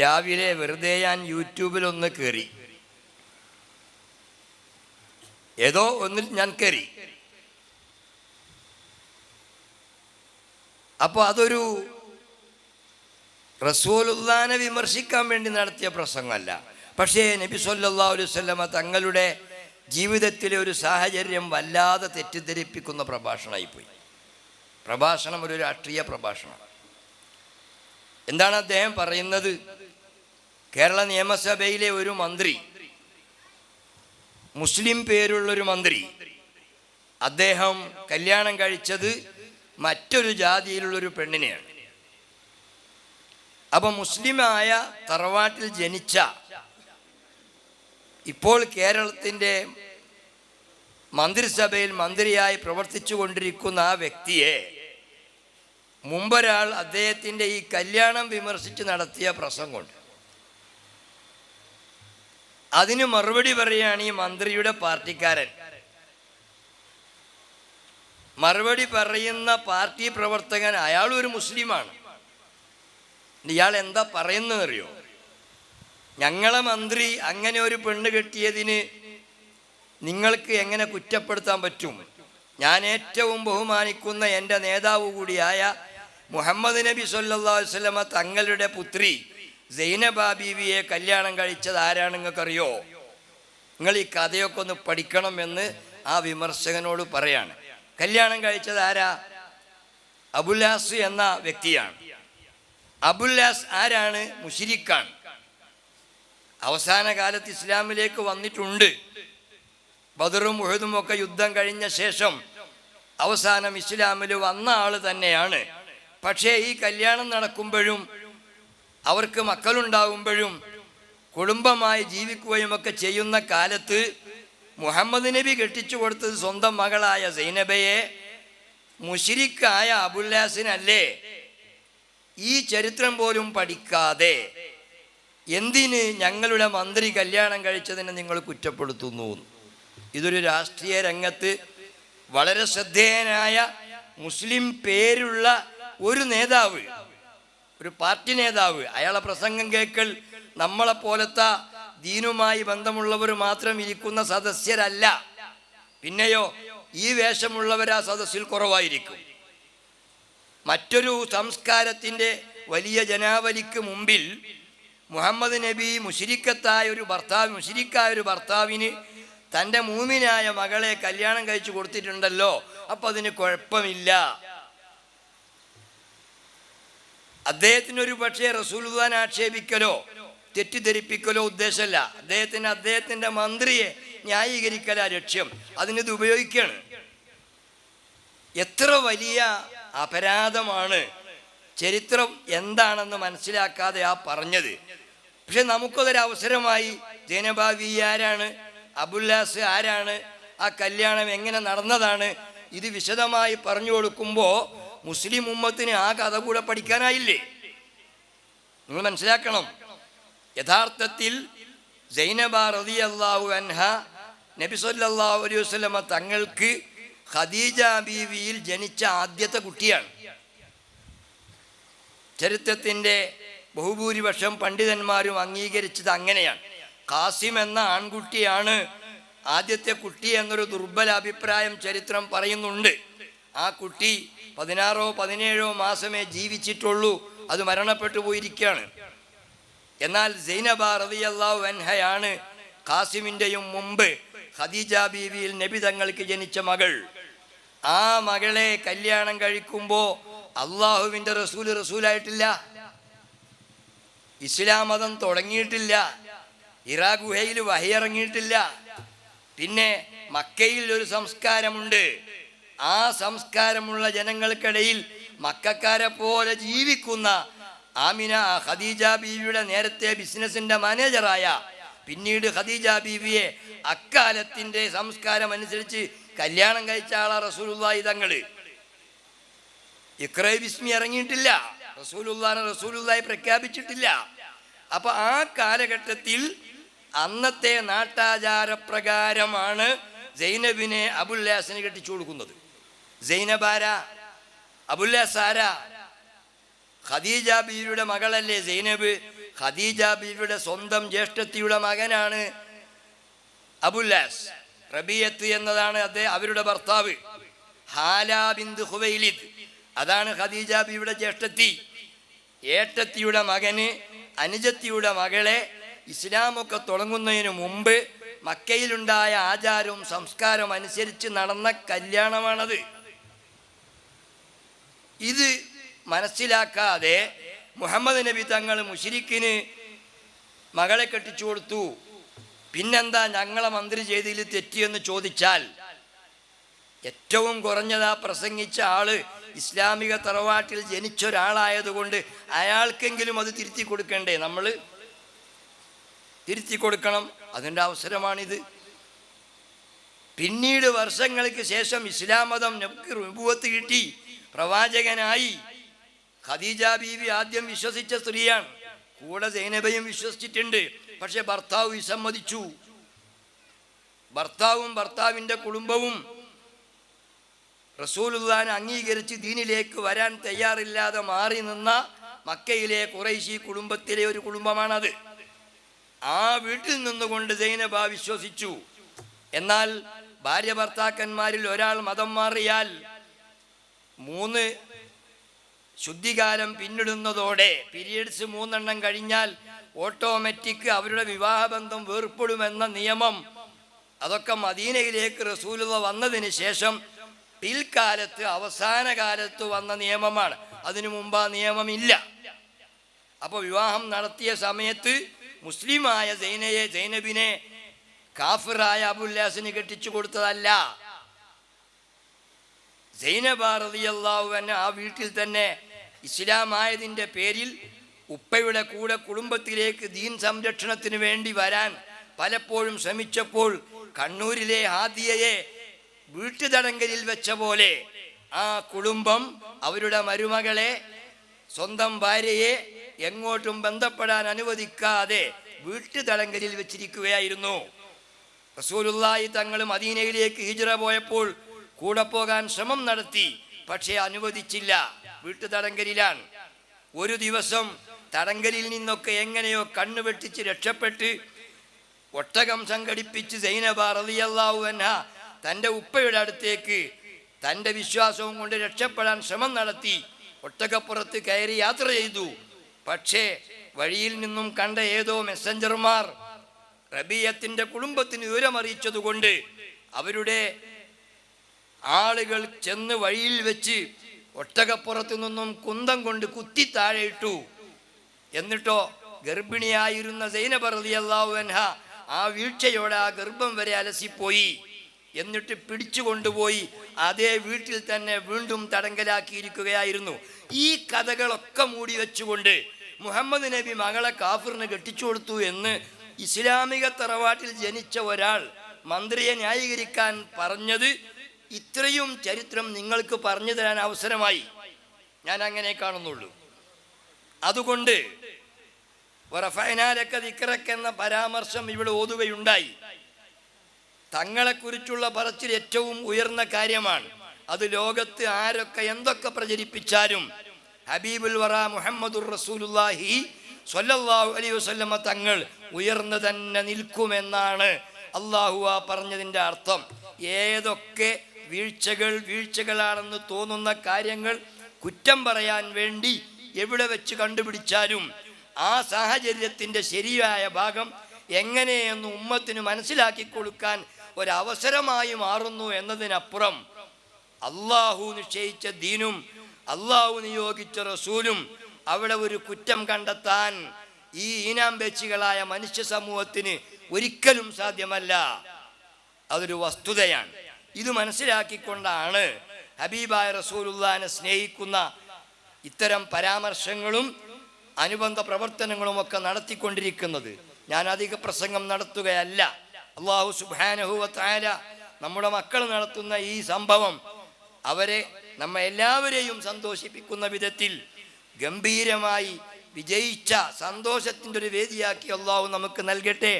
രാവിലെ വെറുതെ ഞാൻ യൂട്യൂബിലൊന്ന് കയറി ഏതോ ഒന്നിൽ ഞാൻ കയറി അപ്പോൾ അതൊരു റസൂലുല്ലാനെ വിമർശിക്കാൻ വേണ്ടി നടത്തിയ പ്രസംഗമല്ല. പക്ഷേ നബി സല്ലാ അലൈഹി വസല്ലമ തങ്ങളുടെ ജീവിതത്തിലെ ഒരു സാഹചര്യം വല്ലാതെ തെറ്റിദ്ധരിപ്പിക്കുന്ന പ്രഭാഷണമായിപ്പോയി. പ്രഭാഷണം ഒരു രാഷ്ട്രീയ പ്രഭാഷണം. എന്താണ് അദ്ദേഹം പറയുന്നത്? കേരള നിയമസഭയിലെ ഒരു മന്ത്രി മുസ്ലിം പേരുള്ളൊരു മന്ത്രി അദ്ദേഹം കല്യാണം കഴിച്ചത് മറ്റൊരു ജാതിയിലുള്ളൊരു പെണ്ണിനെയാണ്. അപ്പൊ മുസ്ലിമായ തറവാട്ടിൽ ജനിച്ച ഇപ്പോൾ കേരളത്തിന്റെ മന്ത്രിസഭയിൽ മന്ത്രിയായി പ്രവർത്തിച്ചു കൊണ്ടിരിക്കുന്ന ആ വ്യക്തിയെ മുമ്പൊരാൾ അദ്ദേഹത്തിന്റെ ഈ കല്യാണം വിമർശിച്ച് നടത്തിയ പ്രസംഗമുണ്ട്. അതിന് മറുപടി പറയുകയാണ് ഈ മന്ത്രിയുടെ പാർട്ടിക്കാരൻ. മറുപടി പറയുന്ന പാർട്ടി പ്രവർത്തകൻ അയാൾ ഒരു മുസ്ലിമാണ്. ഇയാൾ എന്താ പറയുന്നത് അറിയോ ഞങ്ങളെ മന്ത്രി അങ്ങനെ ഒരു പെണ്ണ് കെട്ടിയതിന് നിങ്ങൾക്ക് എങ്ങനെ കുറ്റപ്പെടുത്താൻ പറ്റും? ഞാൻ ഏറ്റവും ബഹുമാനിക്കുന്ന എന്റെ നേതാവ് കൂടിയായ മുഹമ്മദ് നബി സല്ലാ വസ്ലമ തങ്ങളുടെ പുത്രി സൈനബ ബീവിയെ കല്യാണം കഴിച്ചത് ആരാണ് നിങ്ങൾക്കറിയോ? നിങ്ങൾ ഈ കഥയൊക്കെ ഒന്ന് പഠിക്കണമെന്ന് ആ വിമർശകനോട് പറയാണ്. കല്യാണം കഴിച്ചത് ആരാ? അബുല്ലാസ് എന്ന വ്യക്തിയാണ്. അബുല്ലാസ് ആരാണ്? മുഷിരിക്കാണ്. അവസാന കാലത്ത് ഇസ്ലാമിലേക്ക് വന്നിട്ടുണ്ട്. ബദറും ഉഹദും ഒക്കെ യുദ്ധം കഴിഞ്ഞ ശേഷം അവസാനം ഇസ്ലാമിൽ വന്ന ആൾ തന്നെയാണ്. പക്ഷേ ഈ കല്യാണം നടക്കുമ്പോഴും അവർക്ക് മക്കളുണ്ടാകുമ്പോഴും കുടുംബമായി ജീവിക്കുകയും ഒക്കെ ചെയ്യുന്ന കാലത്ത് മുഹമ്മദ് നബി കെട്ടിച്ചു കൊടുത്തത് സ്വന്തം മകളായ സൈനബയെ മുഷിരിക്കായ അബുല്ലാസിനല്ലേ? ഈ ചരിത്രം പോലും പഠിക്കാതെ എന്തിന് ഞങ്ങളുടെ മന്ത്രി കല്യാണം കഴിച്ചതിനെ നിങ്ങൾ കുറ്റപ്പെടുത്തുന്നു? ഇതൊരു രാഷ്ട്രീയ രംഗത്ത് വളരെ ശ്രദ്ധേയനായ മുസ്ലിം പേരുള്ള ഒരു നേതാവ് ഒരു പാർട്ടി നേതാവ് അയാളെ പ്രസംഗം കേൾക്കൽ നമ്മളെ പോലത്തെ ദീനുമായി ബന്ധമുള്ളവർ മാത്രം ഇരിക്കുന്ന സദസ്യരല്ല. പിന്നെയോ ഈ വേഷമുള്ളവർ ആ സദസ്സിൽ കുറവായിരിക്കും. മറ്റൊരു സംസ്കാരത്തിന്റെ വലിയ ജനാവലിക്ക് മുമ്പിൽ മുഹമ്മദ് നബി മുഷിരിക്കത്തായ ഒരു ഭർത്താവ് മുഷിരിക്കായ ഒരു ഭർത്താവിന് തന്റെ മൂമിനായ മകളെ കല്യാണം കഴിച്ചു കൊടുത്തിട്ടുണ്ടല്ലോ. അപ്പം അതിന് കുഴപ്പമില്ല. അദ്ദേഹത്തിന് ഒരു പക്ഷേ റസൂൽദാൻ ആക്ഷേപിക്കലോ തെറ്റിദ്ധരിപ്പിക്കലോ ഉദ്ദേശമല്ല. അദ്ദേഹത്തിന് അദ്ദേഹത്തിന്റെ മന്ത്രിയെ ന്യായീകരിക്കല ലക്ഷ്യം. അതിനിത് ഉപയോഗിക്കുകയാണ് എത്ര വലിയ അപരാധമാണ്. ചരിത്രം എന്താണെന്ന് മനസ്സിലാക്കാതെ ആ പറഞ്ഞത്. പക്ഷെ നമുക്കതൊരു അവസരമായി ജനഭാവി ആരാണ്? അബുല്ലാസ് ആരാണ്? ആ കല്യാണം എങ്ങനെ നടന്നതാണ്? ഇത് വിശദമായി പറഞ്ഞു കൊടുക്കുമ്പോൾ മുസ്ലിം ഉമ്മത്തിന് ആ കഥ കൂടെ പഠിക്കാനായില്ലേ? നിങ്ങൾ മനസ്സിലാക്കണം. യഥാർത്ഥത്തിൽ സൈനബ റതി അള്ളാഹു അൻഹ നബി സല്ലല്ലാഹു അലൈഹി വസല്ലമ തങ്ങൾക്ക് ഖദീജ ബീവിയിൽ ജനിച്ച ആദ്യത്തെ കുട്ടിയാണ്. ചരിത്രത്തിന്റെ ബഹുഭൂരിപക്ഷം പണ്ഡിതന്മാരും അംഗീകരിച്ചത് അങ്ങനെയാണ്. കാസിം എന്ന ആൺകുട്ടിയാണ് ആദ്യത്തെ കുട്ടി എന്നൊരു ദുർബല അഭിപ്രായം ചരിത്രം പറയുന്നുണ്ട്. ആ കുട്ടി പതിനാറോ പതിനേഴോ മാസമേ ജീവിച്ചിട്ടുള്ളൂ അത് മരണപ്പെട്ടു പോയിരിക്കുകയാണ്. എന്നാൽ സൈനബ റളിയല്ലാഹു വെൻഹയാണ് കാസിമിന്റെയും മുമ്പ് ഖദീജ ബീവിയിൽ നബി തങ്ങൾക്ക് ജനിച്ച മകൾ. ആ മകളെ കല്യാണം കഴിക്കുമ്പോൾ അള്ളാഹുവിന്റെ റസൂൽ റസൂലായിട്ടില്ല. ഇസ്ലാം മതം തുടങ്ങിയിട്ടില്ല. ഇറാ ഗുഹയിൽ വഹിയിറങ്ങിയിട്ടില്ല. പിന്നെ മക്കയിൽ ഒരു സംസ്കാരമുണ്ട്. ആ സംസ്കാരമുള്ള ജനങ്ങൾക്കിടയിൽ മക്കാരെ പോലെ ജീവിക്കുന്ന ആമിന ഖദീജ ബീവിയുടെ നേരത്തെ ബിസിനസിന്റെ മാനേജറായ പിന്നീട് ഖദീജ ബീവിയെ അക്കാലത്തിന്റെ സംസ്കാരം അനുസരിച്ച് കല്യാണം കഴിച്ച ആളാ റസൂലുള്ളാഹി തങ്ങൾ. ഇക്രൈ ബിസ്മി ഇറങ്ങിയിട്ടില്ല. റസൂലുള്ളാനെ റസൂലുള്ളാഹി പ്രഖ്യാപിച്ചിട്ടില്ല. അപ്പൊ ആ കാലഘട്ടത്തിൽ അന്നത്തെ നാട്ടാചാരപ്രകാരമാണ് ജൈനബിനെ അബുല്ലാസിന് കെട്ടിച്ചു കൊടുക്കുന്നത്. സൈനബാര അബുല്ലാസാര ഖദീജ ബീവിയുടെ മകളല്ലേ സൈനബ്? ഖദീജ ബീവിയുടെ സ്വന്തം ജ്യേഷ്ഠത്തിയുടെ മകനാണ് അബുല്ലാസ്. റബിയത്ത് എന്നതാണ് അദ്ദേഹം അവരുടെ ഭർത്താവ്. Hala bint Khuwaylid. അതാണ് ഖദീജ ബീവിയുടെ ജ്യേഷ്ഠത്തി. ഏട്ടത്തിയുടെ മകന് അനുജത്തിയുടെ മകളെ ഇസ്ലാമൊക്കെ തുടങ്ങുന്നതിന് മുമ്പ് മക്കയിലുണ്ടായ ആചാരവും സംസ്കാരവും അനുസരിച്ച് നടന്ന കല്യാണമാണത്. ഇത് മനസ്സിലാക്കാതെ മുഹമ്മദ് നബി തങ്ങൾ മുഷിരിക്കിന് മകളെ കെട്ടിച്ചു കൊടുത്തു. പിന്നെന്താ ഞങ്ങളെ മന്ത്രി ചെയ്തതിൽ തെറ്റിയെന്ന് ചോദിച്ചാൽ ഏറ്റവും കുറഞ്ഞതാ പ്രസംഗിച്ച ആൾ ഇസ്ലാമിക തറവാട്ടിൽ ജനിച്ച ഒരാളായതുകൊണ്ട് അയാൾക്കെങ്കിലും അത് തിരുത്തി കൊടുക്കണ്ടേ? നമ്മൾ തിരുത്തി കൊടുക്കണം. അതിന്റെ അവസരമാണിത്. പിന്നീട് വർഷങ്ങൾക്ക് ശേഷം ഇസ്ലാം മതം നമുക്ക് രൂപത്ത് കിട്ടി. പ്രവാചകനായി. ഖദീജ ബീവി ആദ്യം വിശ്വസിച്ച സ്ത്രീയാണ്. കൂടെ സൈനബയും വിശ്വസിച്ചിട്ടുണ്ട്. പക്ഷെ ഭർത്താവ് വിസമ്മതിച്ചു. ഭർത്താവും ഭർത്താവിന്റെ കുടുംബവും റസൂലുള്ളാനെ അംഗീകരിച്ച് ദീനിലേക്ക് വരാൻ തയ്യാറില്ലാതെ മാറി നിന്ന മക്കയിലെ കുറൈശി കുടുംബത്തിലെ ഒരു കുടുംബമാണത്. ആ വീട്ടിൽ നിന്നുകൊണ്ട് സൈനബ വിശ്വസിച്ചു. എന്നാൽ ഭാര്യ ഭർത്താക്കന്മാരിൽ ഒരാൾ മതം മാറിയാൽ മൂന്ന് ശുദ്ധികാലം പിന്നിടുന്നതോടെ പീരീഡ്സ് മൂന്നെണ്ണം കഴിഞ്ഞാൽ ഓട്ടോമാറ്റിക് അവരുടെ വിവാഹബന്ധം വേർപ്പെടുമെന്ന നിയമം അതൊക്കെ മദീനയിലേക്ക് റസൂലുവ വന്നതിന് ശേഷം പിൽക്കാലത്ത് അവസാന കാലത്ത് വന്ന നിയമമാണ്. അതിനു മുമ്പ് ആ നിയമമില്ല. അപ്പോൾ വിവാഹം നടത്തിയ സമയത്ത് മുസ്ലിമായ സൈനയെ സൈനബിനെ കാഫിറായ അബുല്ലാസിന് കെട്ടിച്ചു കൊടുത്തതല്ല. സൈനബാറതിയല്ലാഹു എന്നെ ആ വീട്ടിൽ തന്നെ ഇസ്ലാമായതിന്റെ പേരിൽ ഉപ്പയുടെ കൂടെ കുടുംബത്തിലേക്ക് ദീൻ സംരക്ഷണത്തിന് വേണ്ടി വരാൻ പലപ്പോഴും ശ്രമിച്ചപ്പോൾ കണ്ണൂരിലെ ഹാദിയയെ വീട്ടുതടങ്കലിൽ വെച്ച പോലെ ആ കുടുംബം അവരുടെ മരുമകളെ സ്വന്തം ഭാര്യയെ എങ്ങോട്ടും ബന്ധപ്പെടാൻ അനുവദിക്കാതെ വീട്ടുതടങ്കലിൽ വെച്ചിരിക്കുകയായിരുന്നു. റസൂലുള്ളാഹി തങ്ങൾ മദീനയിലേക്ക് ഹിജ്റ പോയപ്പോൾ കൂടെ പോകാൻ ശ്രമം നടത്തി പക്ഷേ അനുവദിച്ചില്ല. വീട്ടു തടങ്കലിലാണ് ഒരു ദിവസം തടങ്കലിൽ നിന്നൊക്കെ എങ്ങനെയോ കണ്ണു വെട്ടിച്ച് രക്ഷപ്പെട്ട് ഒട്ടകം സംഘടിപ്പിച്ച് സൈനബ അൻഹ തന്റെ ഉപ്പയുടെ അടുത്തേക്ക് തന്റെ വിശ്വാസവും കൊണ്ട് രക്ഷപ്പെടാൻ ശ്രമം നടത്തി ഒട്ടകപ്പുറത്ത് കയറി യാത്ര ചെയ്തു. പക്ഷേ വഴിയിൽ നിന്നും കണ്ട ഏതോ മെസ്സഞ്ചർമാർ റബിയത്തിന്റെ കുടുംബത്തിന് വിവരമറിയിച്ചതുകൊണ്ട് അവരുടെ ആളുകൾ ചെന്ന് വഴിയിൽ വെച്ച് ഒട്ടകപ്പുറത്തു നിന്നും കുന്തം കൊണ്ട് കുത്തി താഴെയിട്ടു എന്നിട്ടോ ഗർഭിണിയായിരുന്ന സൈനബ റളിയല്ലാഹു അൻഹ ആ വീഴ്ചയോടെ ആ ഗർഭം വരെ അലസിപ്പോയി. എന്നിട്ട് പിടിച്ചു കൊണ്ടുപോയി അതേ വീട്ടിൽ തന്നെ വീണ്ടും തടങ്കലാക്കിയിരിക്കുകയായിരുന്നു. ഈ കഥകളൊക്കെ മൂടി വെച്ചുകൊണ്ട് മുഹമ്മദ് നബി മകളെ കാഫിറിന് കെട്ടിച്ചു കൊടുത്തു എന്ന് ഇസ്ലാമിക തറവാട്ടിൽ ജനിച്ച ഒരാൾ മന്ത്രിയെ ന്യായീകരിക്കാൻ പറഞ്ഞത് ഇത്രയും ചരിത്രം നിങ്ങൾക്ക് പറഞ്ഞു തരാൻ അവസരമായി. ഞാൻ അങ്ങനെ കാണുന്നുള്ളൂ. അതുകൊണ്ട് എന്ന പരാമർശം ഇവിടെ ഓതുകയുണ്ടായി. തങ്ങളെക്കുറിച്ചുള്ള പറച്ചിൽ ഏറ്റവും ഉയർന്ന കാര്യമാണ്. അത് ലോകത്ത് ആരൊക്കെ എന്തൊക്കെ പ്രചരിപ്പിച്ചാലും ഹബീബുൽ വറ മുഹമ്മദുർ റസൂലുല്ലാഹി സ്വല്ലല്ലാഹു അലൈഹി വസല്ലമ തങ്ങൾ ഉയർന്നു തന്നെ നിൽക്കുമെന്നാണ് അള്ളാഹു ആ പറഞ്ഞതിന്റെ അർത്ഥം. ഏതൊക്കെ വീഴ്ചകൾ വീഴ്ചകളാണെന്ന് തോന്നുന്ന കാര്യങ്ങൾ കുറ്റം പറയാൻ വേണ്ടി എവിടെ വെച്ച് കണ്ടുപിടിച്ചാലും ആ സാഹചര്യത്തിന്റെ ശരിയായ ഭാഗം എങ്ങനെയെന്ന് ഉമ്മത്തിന് മനസ്സിലാക്കി കൊടുക്കാൻ ഒരവസരമായി മാറുന്നു എന്നതിനപ്പുറം അള്ളാഹു നിശ്ചയിച്ച ദീനും അള്ളാഹു നിയോഗിച്ച റസൂലും അവിടെ ഒരു കുറ്റം കണ്ടെത്താൻ ഈ ഈനാമ്പേച്ചികളായ മനുഷ്യ സമൂഹത്തിന് ഒരിക്കലും സാധ്യമല്ല. അതൊരു വസ്തുതയാണ്. ഇത് മനസ്സിലാക്കിക്കൊണ്ടാണ് ഹബീബായ റസൂലുല്ലാനെ സ്നേഹിക്കുന്ന ഇത്തരം പരാമർശങ്ങളും അനുബന്ധ പ്രവർത്തനങ്ങളും ഒക്കെ നടത്തിക്കൊണ്ടിരിക്കുന്നത്. ഞാൻ അധിക പ്രസംഗം നടത്തുകയല്ല. അള്ളാഹു സുബാനഹുവത്തായ നമ്മുടെ മക്കൾ നടത്തുന്ന ഈ സംഭവം അവരെ നമ്മ എല്ലാവരെയും സന്തോഷിപ്പിക്കുന്ന വിധത്തിൽ ഗംഭീരമായി വിജയിച്ച സന്തോഷത്തിന്റെ ഒരു വേദിയാക്കി അള്ളാഹു നമുക്ക് നൽകട്ടെ.